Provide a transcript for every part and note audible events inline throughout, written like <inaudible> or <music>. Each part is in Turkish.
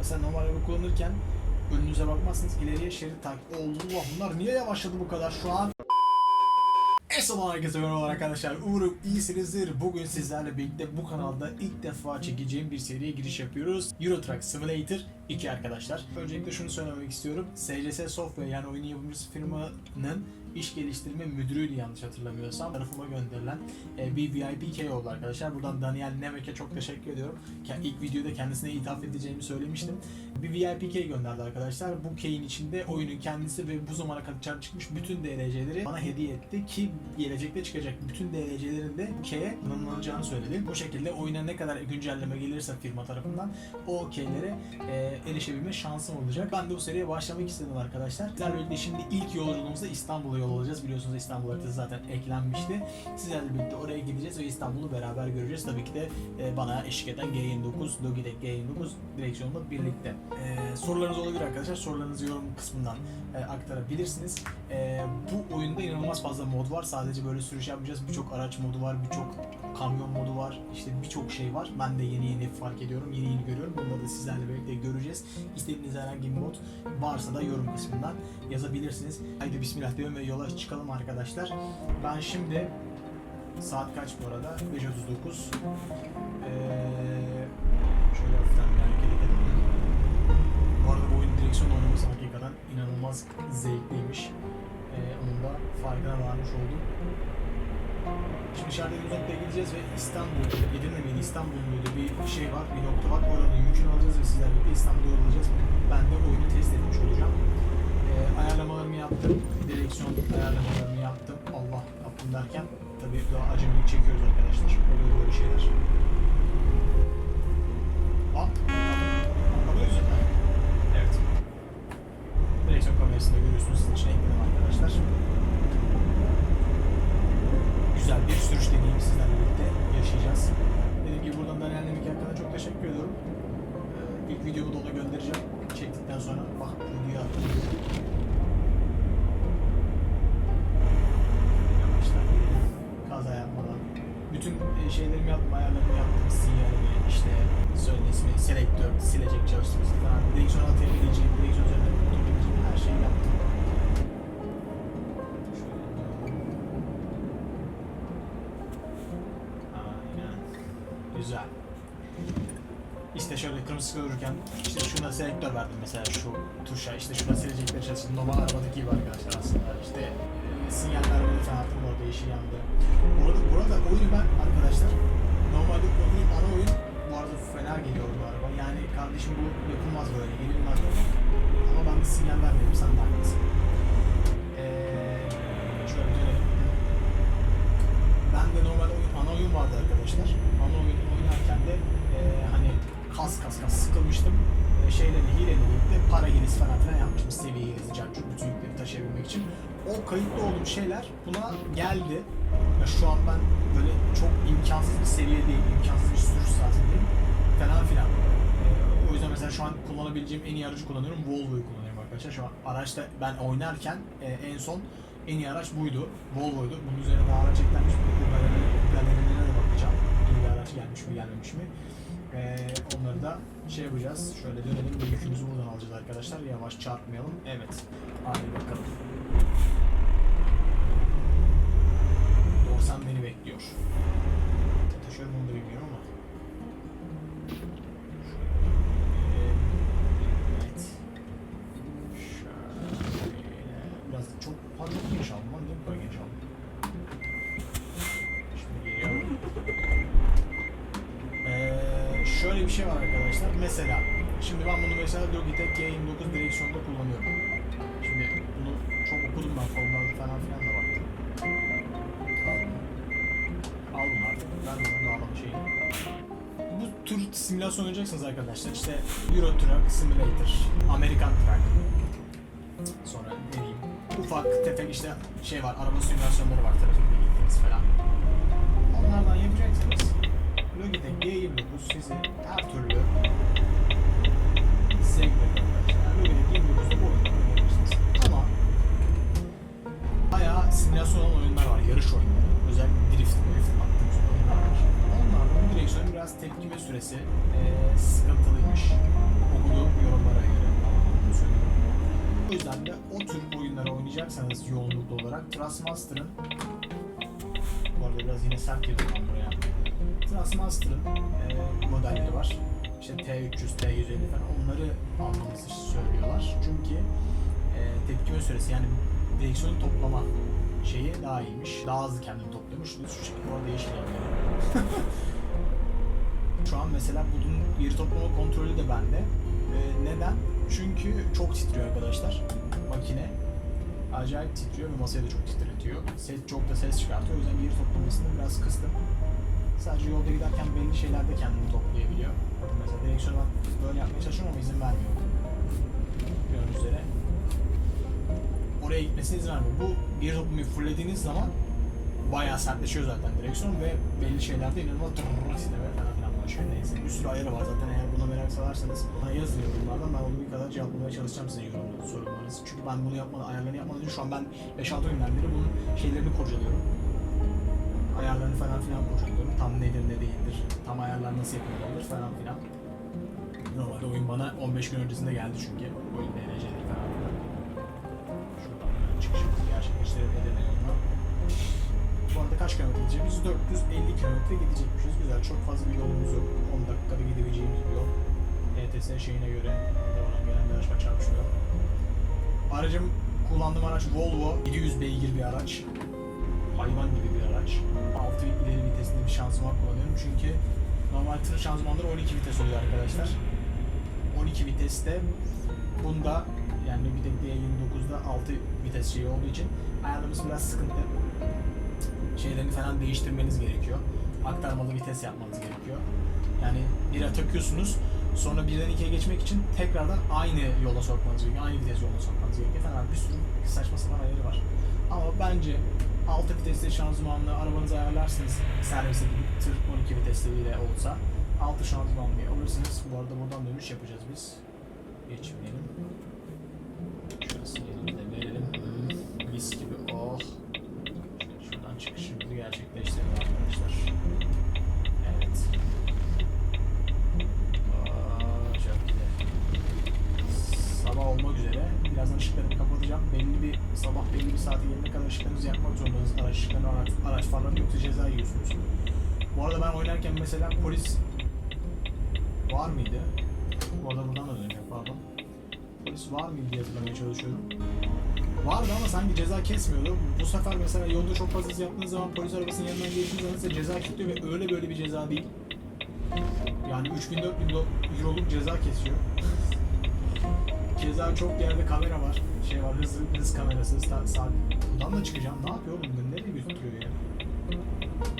Mesela normal araba kullanırken önünüze bakmazsınız ileriye şerit takip. Allah bunlar niye yavaşladı bu kadar şu an? Esselamu Aleyküm merhaba arkadaşlar. Umarım iyisinizdir. Bugün sizlerle birlikte bu kanalda ilk defa çekeceğim bir seriye giriş yapıyoruz. Euro Truck Simulator 2 arkadaşlar. Öncelikle şunu söylemek istiyorum. SCS Software yani oyun yapımcısı firmanın iş geliştirme müdürüydü yanlış hatırlamıyorsam. Tarafıma gönderilen e, bir VIP oldu arkadaşlar. Buradan Daniel Nemek'e çok teşekkür ediyorum. İlk videoda kendisine ithaf edeceğimi söylemiştim. Bir VIP gönderdi arkadaşlar. Bu key'in içinde oyunun kendisi ve bu zamana kadar çıkmış bütün DLC'leri bana hediye etti ki gelecekte çıkacak bütün DLC'lerin de key'e tanımlanacağını söyledi. Bu şekilde oyuna ne kadar güncelleme gelirse firma tarafından o keylere e, erişebilme şansım olacak. Ben de bu seriye başlamak istedim arkadaşlar. Sizlerle birlikte şimdi ilk yolculuğumuzda İstanbul'a yol alacağız. Biliyorsunuz İstanbul haritası zaten eklenmişti. Sizlerle birlikte oraya gideceğiz ve İstanbul'u beraber göreceğiz. Tabii ki de e, bana eşlik eden G29, Logitech G29 direksiyonla birlikte. E, sorularınız olabilir arkadaşlar. Sorularınızı yorum kısmından e, aktarabilirsiniz. E, bu oyunda inanılmaz fazla mod var. Sadece böyle sürüş yapmayacağız. Birçok araç modu var, birçok kamyon modu var. İşte birçok şey var. Ben de yeni yeni fark ediyorum, yeni yeni görüyorum. Bunları da sizlerle birlikte göreceğiz. İstediğiniz herhangi bir mod varsa da yorum kısmından yazabilirsiniz. Haydi bismillah diyorum ve yola çıkalım arkadaşlar. Ben şimdi saat kaç bu arada? 5.39. Ee, şöyle hafiften bir hareket edelim. Bu arada bu oyun direksiyon oynaması hakikaten inanılmaz zevkliymiş. Ee, onun da farkına varmış oldum. Şimdi işaretlediğimiz noktaya gideceğiz ve İstanbul, Edirne miydi, İstanbul muydu bir şey var, bir nokta var. Oranın yükünü alacağız ve sizlerle birlikte İstanbul'a yollayacağız. Ben de oyunu test etmiş olacağım. Ee, ayarlamalarımı yaptım, direksiyon ayarlamalarımı yaptım. Allah yaptım derken tabii daha acemilik çekiyoruz arkadaşlar. Oluyor böyle şeyler. Bak, anlamıyoruz ya. Evet. Direksiyon kamerasında görüyorsunuz sizin için ekledim arkadaşlar. Güzel bir sürüş deneyimi sizlerle birlikte yaşayacağız. Dediğim gibi buradan Daniel Nemik hakkında çok teşekkür ediyorum. Ee, ilk videomu da ona göndereceğim. Çektikten sonra bak videoyu attım. Gidelim. Kaza yapmadan. Bütün e, şeylerimi yaptım, ayarlarımı yaptım. Sinyalimi, işte söyle ismi, selektör, silecek falan. Direksiyon atayabileceğim, direksiyon üzerinde her şeyi yaptım. Oyun, vardı arkadaşlar. Ana oyun oynarken de e, hani kas kas kas sıkılmıştım. E, şeyleri hileyle birlikte para hilesi falan filan yapmıştım. Seviye hilesi, carçuk bütün yükleri taşıyabilmek için. O kayıtlı olduğum şeyler buna geldi. Ya şu an ben böyle çok imkansız bir seviyedeyim, imkansız bir sürüş saatindeyim. Falan filan. E, o yüzden mesela şu an kullanabileceğim en iyi aracı kullanıyorum. Volvo'yu kullanıyorum arkadaşlar. Şu an araçta ben oynarken e, en son en iyi araç buydu. Volvo'ydu. Bunun üzerine daha araç eklenmiş mi? Bu galeri- Galerilere de bakacağım. İyi bir araç gelmiş mi gelmemiş mi? Ee, onları da şey yapacağız. Şöyle dönelim yükümüzü buradan alacağız arkadaşlar. Yavaş çarpmayalım. Evet. Hadi bakalım. Dorsan beni bekliyor. Taşıyorum onu da bilmiyorum ama. Şöyle. Evet. Şöyle. Biraz çok, ha, çok geniş aldım lan. Niye bu kadar geniş aldım? Şimdi geri alalım. Ee, şöyle bir şey var arkadaşlar. Mesela, şimdi ben bunu mesela Logitech G29 direksiyonda kullanıyorum. Şimdi bunu çok okudum ben forumlarda falan filan da baktım. Al artık. Ben de bunu bağlama şeyini. Bu tür simülasyon oynayacaksınız arkadaşlar. İşte Euro Truck Simulator, American Truck, Sonra ne diyeyim ufak tefek işte şey var araba simülasyonları var trafikte gittiğiniz falan. Onlardan yapacaksınız. Buna gidin G29 sizi her türlü zevkle gönderir. Yani Lübe'de G29'u bu oyunda oynayabilirsiniz. Ama bayağı simülasyon olan oyunlar var. Yarış oyunları. Özellikle drift, drift baktığımız oyunlar var. Onlardan direksiyonun biraz tepki ve süresi e, sıkıntılıymış. Okuduğum yorumlara göre. O yüzden de o tür oyunları oynayacaksanız yoğunluklu olarak Trustmaster'ın bu arada biraz yine sert yapılan Trustmaster'ın e, modelleri var. İşte T300, T150 falan onları almanızı söylüyorlar. Çünkü e, tepkime süresi yani direksiyon toplama şeyi daha iyiymiş. Daha hızlı kendini topluyormuş. Şu şekilde bu arada yeşil. <laughs> Şu an mesela bunun geri toplama kontrolü de bende. Ee, neden? Çünkü çok titriyor arkadaşlar makine. Acayip titriyor ve masayı da çok titretiyor. Ses çok da ses çıkartıyor. O yüzden geri toplamasını biraz kıstım. Sadece yolda giderken belli şeylerde kendini toplayabiliyor. Mesela direksiyona böyle yapmaya çalışıyorum ama izin vermiyor. Gördüğünüz üzere. Oraya gitmesine izin vermiyor. Bu geri toplamayı fullediğiniz zaman bayağı sertleşiyor zaten direksiyon ve belli şeylerde inanılmaz tırrrr sineme falan filan başlıyor. Neyse bir sürü ayarı var zaten eğer buna merak salarsanız bana yazın yorumlardan ben olduğu kadar cevaplamaya çalışacağım sizin yorumlarınızı, sorunlarınızı. Çünkü ben bunu yapmadan, ayarlarını yapmadan önce şu an ben 5-6 günden beri bunun şeylerini kurcalıyorum. Ayarlarını falan filan kurcalıyorum. Tam nedir ne değildir, tam ayarlar nasıl yapılmalıdır falan filan. Normalde oyun bana 15 gün öncesinde geldi çünkü. Oyun DLC'de falan filan. Şuradan çıkışımızı gerçekleştirelim yoluna. Bu arada kaç kilometre gideceğimiz? 450 kilometre gidecekmişiz. Güzel. Çok fazla bir yolumuz yok. 10 dakikada gidebileceğimiz bir yol. ETS şeyine göre oradan gelen bir araçla çarpışmıyor. Aracım kullandığım araç Volvo 700 beygir bir araç. Hayvan gibi araç. 6 ileri vitesli bir şanzıman kullanıyorum çünkü normal tır şanzımanları 12 vites oluyor arkadaşlar. 12 viteste bunda yani bir de D29'da 6 vites şeyi olduğu için ayarlaması biraz sıkıntı şeylerini falan değiştirmeniz gerekiyor. Aktarmalı vites yapmanız gerekiyor. Yani bire takıyorsunuz sonra birden ikiye geçmek için tekrardan aynı yola sokmanız gerekiyor. Aynı vites yoluna sokmanız gerekiyor falan bir sürü saçma sapan ayarı var. Ama bence 6 vitesli şanzımanlı arabanızı ayarlarsınız servise gidip tır 12 vitesli bile olsa 6 şanzımanlı alırsınız. Bu arada buradan dönüş yapacağız biz. Geçmeyelim. Şöyle yakmak zorundasınız. Araç araç, farlarını yoksa ceza yiyorsunuz. Bu arada ben oynarken mesela polis var mıydı? Bu arada buradan da döneceğim pardon. Polis var mıydı diye hatırlamaya çalışıyorum. Vardı ama sanki ceza kesmiyordu. Bu sefer mesela yolda çok fazla yaptığınız zaman polis arabasının yanından geçtiğiniz zaman size ceza kilitliyor ve öyle böyle bir ceza değil. Yani 3000-4000 do- euroluk ceza kesiyor. Ceza çok yerde kamera var. Şey var hız, hız kamerası. Sağ, sağ. Buradan da çıkacağım. Ne yapıyor oğlum? Bu Nereye götürüyor ya?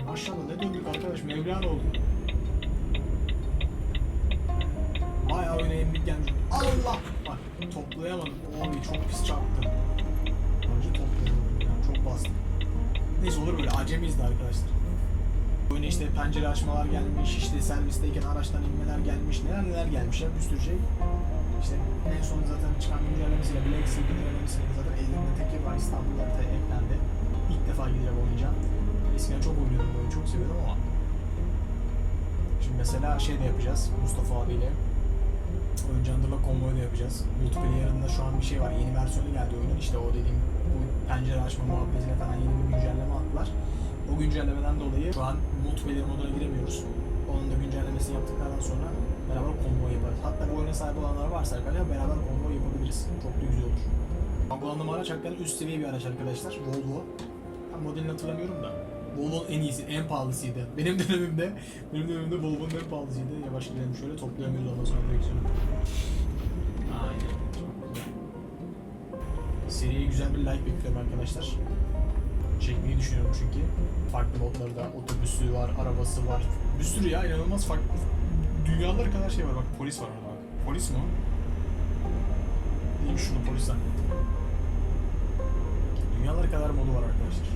Maşallah ne döndük arkadaş. Mevlana oldu. Bayağı oyuna yenilik gelmiş. Allah! Bak toplayamadım. Oy çok pis çarptım. Önce toplayamadım yani çok bastım. Neyse olur böyle acemiyiz de arkadaşlar. Oyuna işte pencere açmalar gelmiş, işte servisteyken araçtan inmeler gelmiş, neler neler gelmiş ya bir sürü şey. İşte en son zaten çıkan güncellemesiyle Black Sea güncellemesiyle zaten elimde teki var İstanbul'da da eklendi. İlk defa gideceğim oynayacağım. Eskiden çok oynuyordum böyle çok seviyordum ama. Şimdi mesela şey de yapacağız Mustafa abiyle. Oyuncu Under'la konvoyu da yapacağız. Multiplayer'ında şu an bir şey var. Yeni versiyonu geldi oyunun. İşte o dediğim bu pencere açma muhabbetine falan yeni bir güncelleme attılar. O güncellemeden dolayı şu an multiplayer moduna giremiyoruz. Onun da güncellemesini yaptıktan sonra beraber konvoy yaparız. Hatta bu oyuna sahip olanlar varsa arkadaşlar beraber konvoy yapabiliriz. Çok da güzel olur. Kullandığım araç hakikaten üst seviye bir araç arkadaşlar. Volvo. Ben modelini hatırlamıyorum da. Volvo'nun en iyisi, en pahalısıydı. <laughs> Benim dönemimde, benim dönemimde Volvo'nun en pahalısıydı. Yavaş gidelim şöyle toplayamıyoruz ondan sonra direksiyonu. Aynen. Seriye güzel bir like bekliyorum arkadaşlar. Çekmeyi düşünüyorum çünkü. Farklı modları da, otobüsü var, arabası var. Bir sürü ya inanılmaz farklı. Dünyalar kadar şey var bak polis var orada. Polis mi o? Neymiş şunu polis zannettim. Dünyalar kadar modu var arkadaşlar.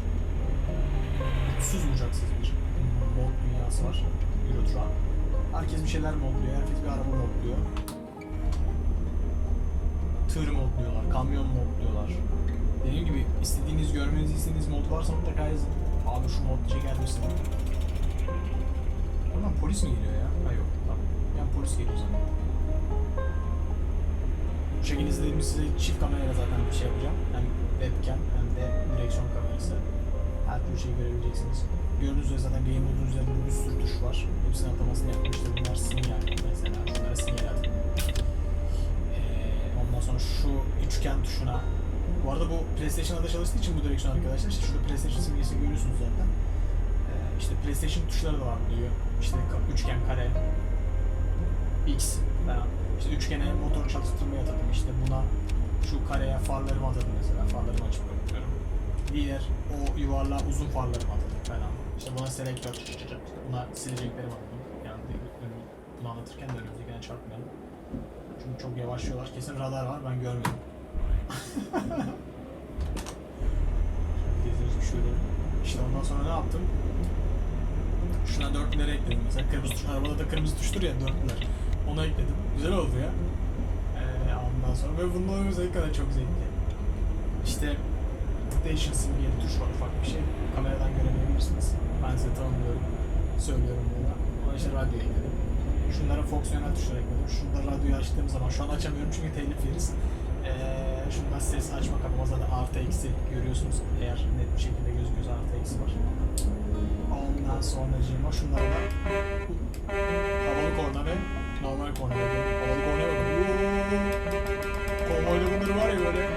Uçsuz bucaksız bir mod dünyası var. Euro Truck. Herkes bir şeyler modluyor. Herkes bir araba modluyor. Tır modluyorlar. Kamyon modluyorlar. Dediğim gibi istediğiniz, görmenizi istediğiniz mod varsa mutlaka yazın. Abi şu mod çeker misin? Oradan polis mi geliyor ya? Ha yok. Tamam. Yani polis geliyor zaten. Bu şekilde izlediğimiz size çift kamerayla zaten bir şey yapacağım. Hem webcam hem ve direksiyon kamerası. Her türlü şeyi görebileceksiniz. Gördüğünüz üzere zaten game modun üzerinde bir sürü tuş var. Hepsinin atamasını yapmıştır. Bunlar sinyal mesela. Şunlara sinyal atın. Ee, ondan sonra şu üçgen tuşuna bu arada bu PlayStation'da çalıştığı için bu direksiyon arkadaşlar. İşte şurada PlayStation simgesini görüyorsunuz zaten. İşte PlayStation tuşları da var diyor. İşte üçgen, kare, X falan. İşte üçgene motor çalıştırmaya atadım. İşte buna şu kareye farlarımı atadım mesela. Farlarımı açıp bırakıyorum. Diğer o yuvarlağa uzun farlarımı atadım falan. İşte buna selektör, işte buna sileceklerimi atadım. Yani bunu anlatırken de önümüzdekine çarpmayalım. Çünkü çok yavaşlıyorlar. Kesin radar var ben görmedim. <laughs> Gezeriz bir şöyle. İşte ondan sonra ne yaptım? Şuna dörtlüleri ekledim mesela. Kırmızı tuş, arabada da kırmızı tuştur ya dörtlüler. Onu ekledim. Güzel oldu ya. Ee, ondan sonra ve bunun oyunu hakikaten çok zevkli. İşte Station simgeli tuş var ufak bir şey. Kameradan göremeyebilirsiniz. Ben size tanımlıyorum. Söylüyorum burada. Ona işte radyo ekledim. Şunlara fonksiyonel tuşlar ekledim. Şurada radyoyu açtığım zaman şu an açamıyorum çünkü telif yeriz. Ee, şundan ses açma kapama zaten artı eksi görüyorsunuz. Eğer net bir şekilde gözüküyorsa artı eksi var. Ondan sonra cima şunlara da havalı korna ve normal korna havalı kornaya bakın. Konvoyda bunları var ya böyle.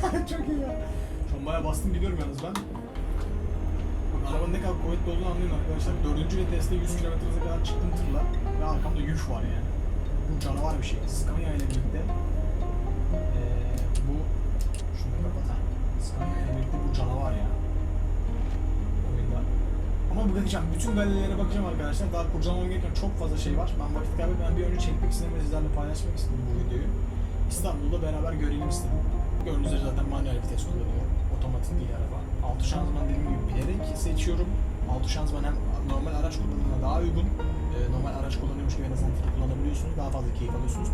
<laughs> Çok iyi ya. Şu an bayağı bastım gidiyorum yalnız ben. Bak arabanın ne kadar kuvvetli olduğunu anlıyorum arkadaşlar. Dördüncü viteste 100 km hıza kadar çıktım tırla. Ve arkamda yük var yani. Bu canavar bir şey. Scania ile birlikte ee, bu şunu da kapat ha. Birlikte bu canavar ya. Ama bakacağım. Bütün galerilere bakacağım arkadaşlar. Daha kurcalamam gereken çok fazla şey var. Ben vakit kaybetmeden bir önce çekmek istedim ve sizlerle paylaşmak istedim bu videoyu. İstanbul'da beraber görelim istedim. Gördüğünüz üzere zaten manuel vites kullanıyor. Otomatik değil araba. Altı şanzıman dediğim gibi bilerek seçiyorum. Altı şanzıman hem normal araç kullanımına daha uygun. Ee, normal araç kullanıyormuş gibi en azından kullanabiliyorsunuz. Daha fazla keyif alıyorsunuz.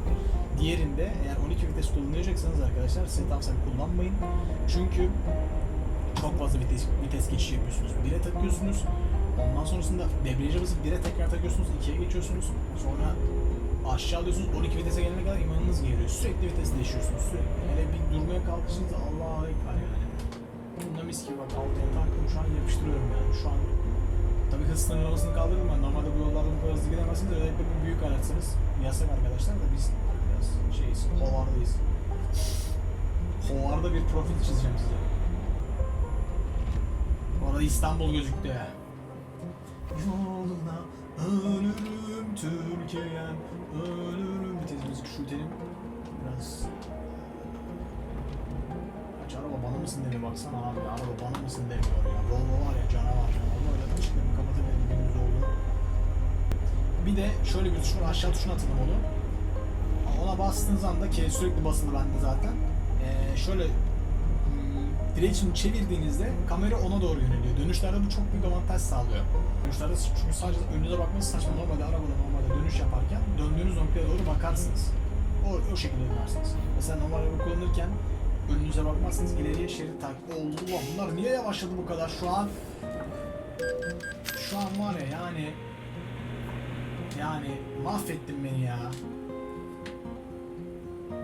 Diğerinde eğer 12 vites kullanacaksanız arkadaşlar size tavsiyem kullanmayın. Çünkü çok fazla vites, vites geçişi yapıyorsunuz. Bire takıyorsunuz. Ondan sonrasında debriyaja basıp bire tekrar takıyorsunuz. ikiye geçiyorsunuz. Sonra aşağı alıyorsunuz. 12 vitese gelene kadar imanınız geliyor. Sürekli vites değişiyorsunuz. Sürekli. Hele bir durmaya kalkışınca Allah'a ekber yani. Bunda mis gibi bak altıya taktım şu an yapıştırıyorum yani. Şu an hız sınırlamasını kaldırdım ben. Normalde bu yollarda bu kadar hızlı gidemezsiniz. Özellikle bu büyük araçsanız. Yasak arkadaşlar da biz biraz şeyiz. Hovardayız. Hovarda bir profil çizeceğim size. Bu arada İstanbul gözüktü ya. Yoluna ölürüm Türkiye'm ölürüm Vitesimizi küçültelim Biraz Araba bana mısın demiyor baksana abi araba bana mısın demiyor ya Volvo var ya canavar canavar öyle ışıklarını kapatıverin gündüz oldu Bir de şöyle bir tuş var aşağı tuşuna atılım onu Ona bastığınız anda ki sürekli basılı bende zaten ee, Şöyle hmm, direksiyonu çevirdiğinizde kamera ona doğru yöneliyor. Dönüşlerde bu çok büyük avantaj sağlıyor. Dönüşlerde çünkü sadece önünüze bakması saçma. Normalde arabada normalde dönüş yaparken döndüğünüz noktaya doğru bakarsınız. O, o şekilde dönersiniz. Mesela normal araba kullanırken önünüze bakmazsınız ileriye şerit takip. Allah bunlar niye yavaşladı bu kadar şu an? Şu an var ya yani yani mahvettin beni ya.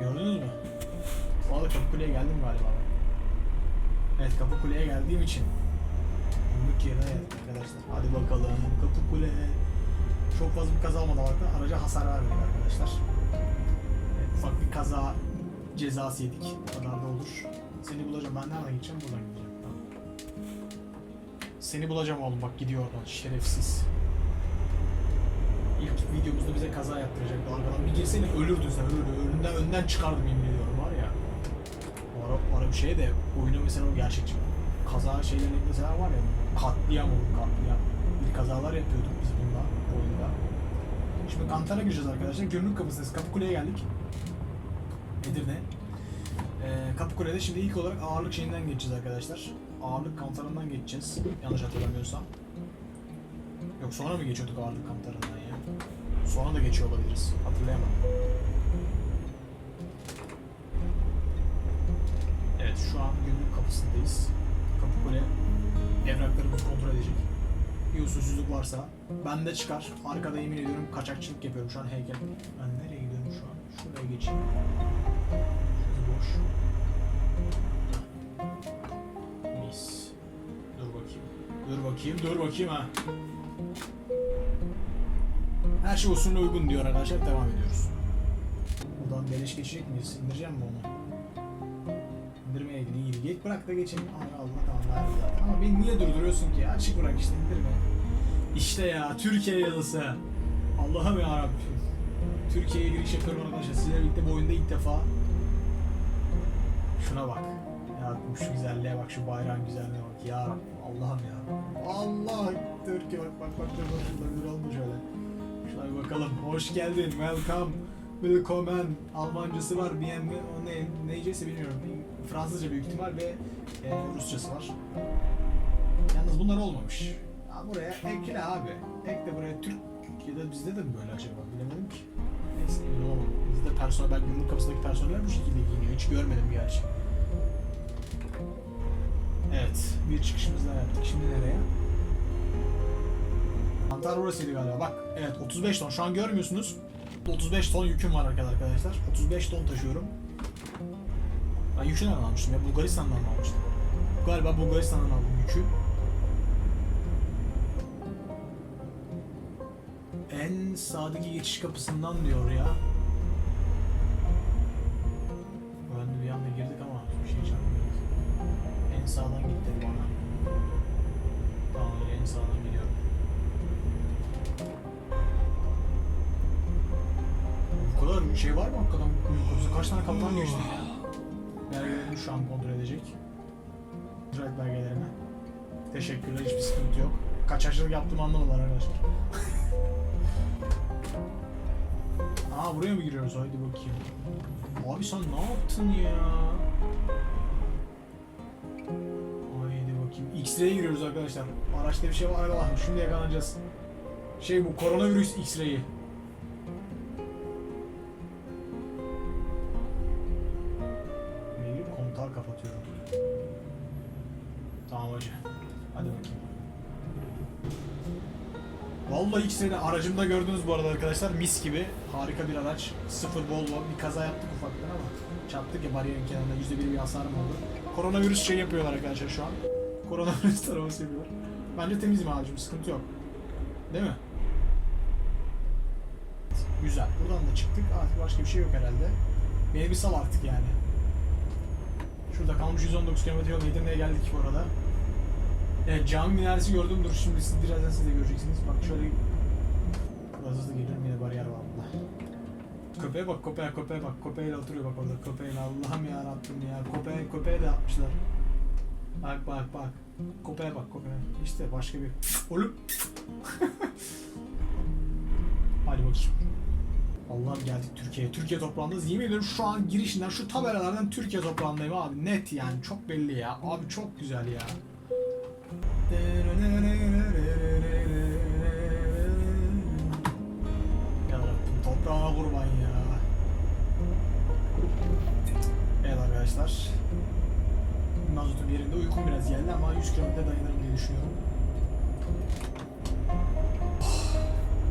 Gördünüz mü? Bu arada Kapıkule'ye geldim galiba. Evet Kapıkule'ye geldiğim için Gümrük yerine geldik arkadaşlar. Hadi bakalım Kapıkule. Çok fazla bir kaza olmadı hatta araca hasar vermedik arkadaşlar. Evet, ufak bir kaza cezası yedik. Kadar da olur. Seni bulacağım. Ben nereden gideceğim? Buradan gideceğim. Seni bulacağım oğlum bak gidiyor oradan şerefsiz. İlk videomuzda bize kaza yaptıracaktı arkadan. Bir girseydin ölürdün sen ölürdün. Önünden, önden çıkardım yemin ediyorum var ya. O ara, o bir şey de oyunu mesela o gerçekçi kaza şeyleri mesela var ya katliam olur katliam. Bir kazalar yapıyorduk biz bununla bu oyunda. Şimdi Kantar'a gireceğiz arkadaşlar. Gümrük kapısındayız. Kapıkule'ye geldik. Edirne. Ee, Kapıkule'de şimdi ilk olarak ağırlık şeyinden geçeceğiz arkadaşlar. Ağırlık kantarından geçeceğiz. Yanlış hatırlamıyorsam. Yok sonra mı geçiyorduk ağırlık kantarından ya? Sonra da geçiyor olabiliriz. Hatırlayamam. Evet şu an gümrük kapısındayız. Kapıkule evraklarımızı kontrol edecek. Bir usulsüzlük varsa bende çıkar. Arkada yemin ediyorum kaçakçılık yapıyorum şu an heykel. Ben nereye gidiyorum şu an? Şuraya geçeyim. Boş. Mis. Dur bakayım. Dur bakayım, dur bakayım ha. Her şey usulüne uygun diyor arkadaşlar. Devam ediyoruz. Buradan beleş geçecek miyiz? İndireceğim mi onu? İndirmeyeydin iyiydi. Geç bırak da geçelim. Ay Allah zaten. Ama beni niye durduruyorsun ki? Açık bırak işte indirme. İşte ya Türkiye yazısı. Allah'ım ya Rabbim. Türkiye'ye giriş yapıyorum arkadaşlar. Sizlerle birlikte bu oyunda ilk defa. Şuna bak. Ya şu güzelliğe bak, şu bayrağın güzelliğine bak. Ya Allah'ım ya. Allah Türkiye bak bak bak dur bir oldu şöyle. Şuna bir bakalım. Hoş geldin. Welcome. Willkommen. Almancası var. BM o ne neycesi bilmiyorum. Fransızca büyük ihtimal ve e, Rusçası var. Yalnız bunlar olmamış. Ya buraya ekle abi. Ekle buraya Türk ya da bizde de mi böyle acaba? Bilemedim ki. Neyse emin olamadım. Bizde personel, ben yumruk kapısındaki personeller bu şekilde giyiniyor. Hiç görmedim gerçi. Bir çıkışımız daha yaptık. Şimdi nereye? Antar burasıydı galiba. Bak, evet 35 ton. Şu an görmüyorsunuz. 35 ton yüküm var arkadaşlar. 35 ton taşıyorum. Ben yükü nereden almıştım ya? Bulgaristan'dan mı almıştım? Galiba Bulgaristan'dan aldım yükü. En sağdaki geçiş kapısından diyor ya. Kadar şey var mı hakikaten bu kuyunun kapısı? Kaç tane kapıdan geçti ya? Belgelerimi şu an kontrol edecek. Kontrol et belgelerimi. Teşekkürler hiçbir sıkıntı yok. Kaçakçılık yaptığımı anlamadılar arkadaşlar. <laughs> Aa buraya mı giriyoruz? Haydi bakayım. Abi sen ne yaptın ya? Haydi bakayım. X-ray'e giriyoruz arkadaşlar. Araçta bir şey var Allah. Şimdi yakalanacağız. Şey bu koronavirüs X-ray'i. X-ray'de aracımda gördünüz bu arada arkadaşlar mis gibi. Harika bir araç. Sıfır Volvo. Bir kaza yaptık ufaktan ama. Çarptık ya bariyerin kenarında. Yüzde bir bir hasarım oldu. Koronavirüs şey yapıyorlar arkadaşlar şu an. <laughs> Koronavirüs taraması yapıyorlar. Bence temizim abicim. Sıkıntı yok. Değil mi? Güzel. Buradan da çıktık. Artık başka bir şey yok herhalde. Beni bir sal artık yani. Şurada kalmış 119 km yol Edirne'ye geldik bu arada. Evet cami minaresi gördüm dur şimdi siz birazdan siz de göreceksiniz. Bak şöyle hızlı geliyorum yine bariyer var burada. Köpeğe bak köpeğe köpeğe bak köpeğiyle oturuyor bak orada köpeğiyle Allah'ım ya Rabbim ya köpeğe köpeğe de yapmışlar. Bak bak bak köpeğe bak köpeğe işte başka bir oğlum. <laughs> Hadi bakayım. Allah'ım geldik Türkiye'ye. Türkiye toprağındayız. Yemin ediyorum şu an girişinden şu tabelalardan Türkiye toprağındayım abi. Net yani çok belli ya. Abi çok güzel. Ya toprağına kurban ya. Evet arkadaşlar. Mazotun yerinde uykum biraz geldi ama 100 km dayanırım diye düşünüyorum.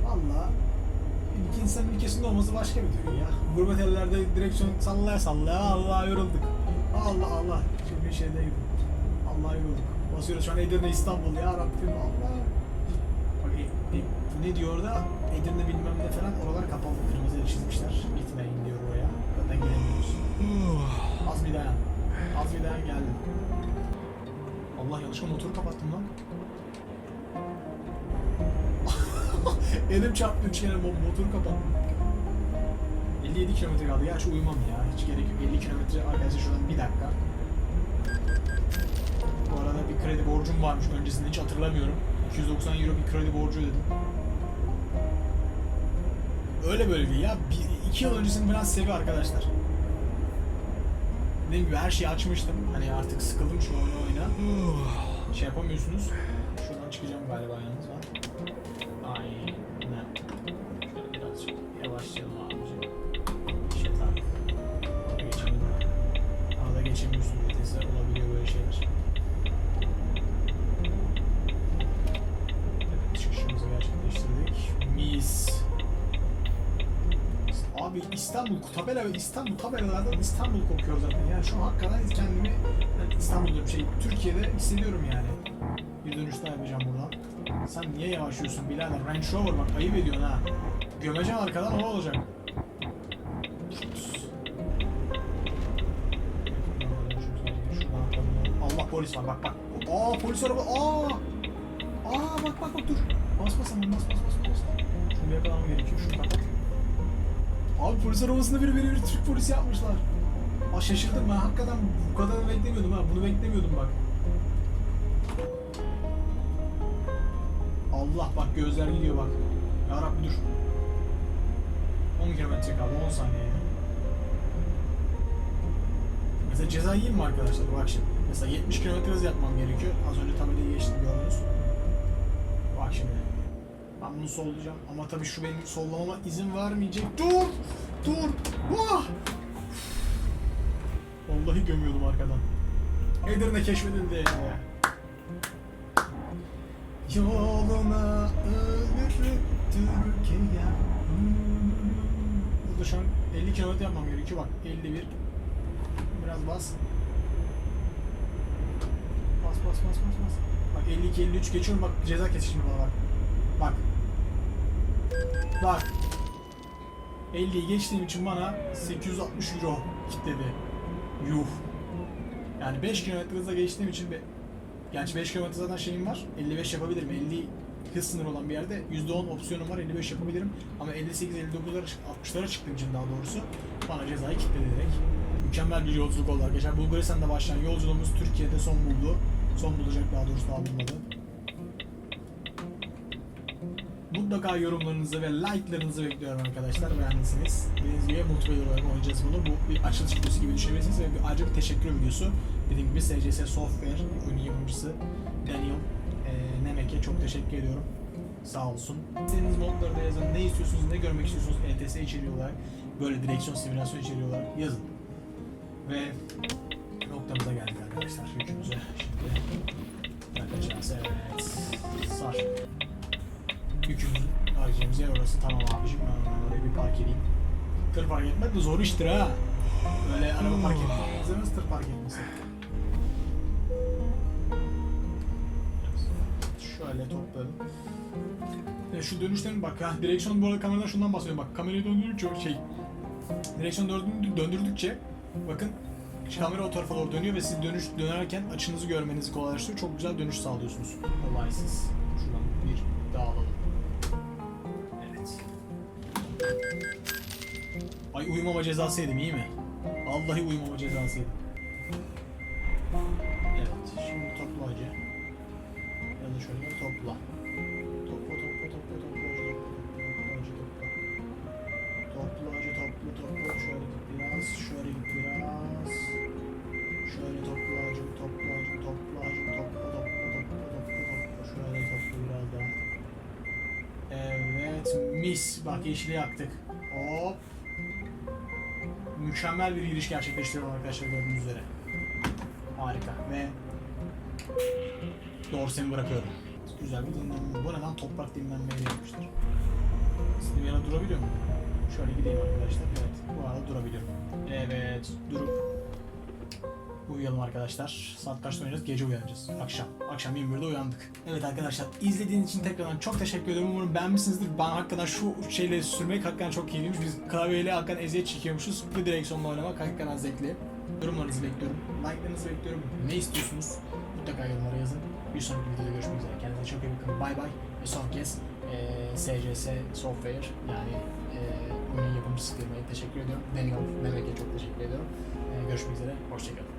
Valla ilk insanın ülkesinde olması başka bir dünya. Gurbet ellerde direksiyon sallaya sallaya Allah yorulduk. Allah Allah. Şimdi bir şeydeydim. Allah yorulduk. Basıyoruz şu an Edirne İstanbul ya Rabbim Allah. Bak e, e, ne diyor orada? Edirne bilmem ne falan oralar kapalı kırmızıya çizmişler. Gitmeyin diyor oraya. Zaten gelemiyoruz. Az bir dayan. Az bir dayan geldim. Allah yanlışlıkla motoru kapattım lan. <laughs> Elim çarptı üç kere mo- motoru kapattım. 57 kilometre kaldı. Gerçi uyumam ya. Hiç gerek yok. 50 kilometre arkadaşlar şuradan bir dakika. Bu arada bir kredi borcum varmış öncesinde hiç hatırlamıyorum. 290 euro bir kredi borcu ödedim. Öyle böyle değil ya. Bir, iki yıl öncesini biraz seviyor arkadaşlar. Dediğim gibi her şeyi açmıştım. Hani artık sıkıldım şu oyunu oyna. Şey yapamıyorsunuz. İstanbul tabela ve İstanbul tabelalardan İstanbul kokuyor zaten. Yani şu an hakikaten kendimi yani İstanbul diyorum şey Türkiye'de hissediyorum yani. Bir dönüş daha yapacağım buradan. Sen niye yavaşlıyorsun birader? Range Rover bak ayıp ediyorsun ha. Gömeceğim arkadan o olacak. Allah polis var bak bak. Aa polis araba. Aa polis arabasında biri biri bir Türk polisi yapmışlar. Aa şaşırdım ben hakikaten bu kadarını beklemiyordum ha. Bunu beklemiyordum bak. Allah bak gözler gidiyor bak. Ya Rabbi dur. 10 kilometre kaldı 10 saniye. Mesela ceza yiyeyim mi arkadaşlar? Bak şimdi. Mesela 70 kilometre hız yapmam gerekiyor. Az önce tabelayı geçtim gördünüz. Bak şimdi. Ben bunu sollayacağım ama tabii şu benim sollamama izin vermeyecek. Dur! Dur! Vah! Vallahi gömüyordum arkadan. Edirne keşfedildi. Yoluna ölür Türkiye. Burada şu an 50 kilometre yapmam gerekiyor. Bak 51. Biraz bas. Bas bas bas bas bas. Bak 52 53 geçiyorum bak ceza kes şimdi bana bak. Bak. Bak. 50'yi geçtiğim için bana 860 euro kitledi. Yuh. Yani 5 kilometre hızla geçtiğim için be... Gerçi 5 kilometre zaten şeyim var. 55 yapabilirim. 50 hız sınırı olan bir yerde %10 opsiyonum var. 55 yapabilirim. Ama 58 59'lara 60'lara çıktığım için daha doğrusu bana cezayı kilitledi direkt. Mükemmel bir yolculuk oldu arkadaşlar. Bulgaristan'da başlayan yolculuğumuz Türkiye'de son buldu. Son bulacak daha doğrusu daha bulmadı. Mutlaka yorumlarınızı ve like'larınızı bekliyorum arkadaşlar. Beğendiyseniz. Dediğiniz gibi multiplayer olarak oynayacağız bunu. Bu bir açılış videosu gibi düşünebilirsiniz ve bir, ayrıca bir teşekkür videosu. Dediğim gibi SCS Software oyunun yapımcısı Daniel e, Nemek'e çok teşekkür ediyorum. Sağ olsun. İstediğiniz modları da yazın. Ne istiyorsunuz, ne görmek istiyorsunuz ETS içeriği olarak, böyle direksiyon simülasyon içeriği olarak yazın. Ve noktamıza geldik arkadaşlar. Yükümüze şimdi yaklaşacağız. Evet. Sar. Yükümüzü harcayacağımız yer orası. Tamam abicim ben oraya bir park edeyim. Tır park etmek de zor iştir ha. Böyle araba park etmeniz tır park etmesi. Şöyle toplayalım. Ya şu dönüşlerin bak ha direksiyon bu arada kameradan şundan bahsediyorum bak kamerayı döndürdükçe şey direksiyon döndürdük- döndürdükçe bakın kamera o tarafa doğru dönüyor ve siz dönüş dönerken açınızı görmenizi kolaylaştırıyor. Çok güzel dönüş sağlıyorsunuz. Olaysız. Şuradan bir daha alalım. Ay uyumama cezası yedim iyi mi? Vallahi uyumama cezası yedim. Mükemmel bir giriş gerçekleştiriyorum arkadaşlar gördüğünüz üzere. Harika ve Dorsen'i bırakıyorum. Güzel bir dinlenme. Bu ne lan toprak dinlenmeye yapmıştır. İstediğim yere durabiliyor mu? Şöyle gideyim arkadaşlar. Evet. Bu arada durabiliyorum. Evet. Durup uyuyalım arkadaşlar. Saat kaçta uyanacağız? Gece uyanacağız. Akşam. Akşam 21'de uyandık. Evet arkadaşlar izlediğiniz için tekrardan çok teşekkür ederim. Umarım beğenmişsinizdir. Ben hakikaten şu şeyleri sürmek hakikaten çok keyifliymiş. Biz klavyeyle hakikaten eziyet çekiyormuşuz. Bu direksiyonla oynamak hakikaten zevkli. Yorumlarınızı bekliyorum. Like'larınızı bekliyorum. Ne istiyorsunuz? Mutlaka yorumlara yazın. Bir sonraki videoda görüşmek üzere. Kendinize çok iyi bakın. Bay bay. Ve son kez eee SCS Software yani eee oyunun yapımcısı firmaya teşekkür ediyorum. Daniel Nemek'e çok teşekkür ediyorum. Eee görüşmek üzere. Hoşçakalın.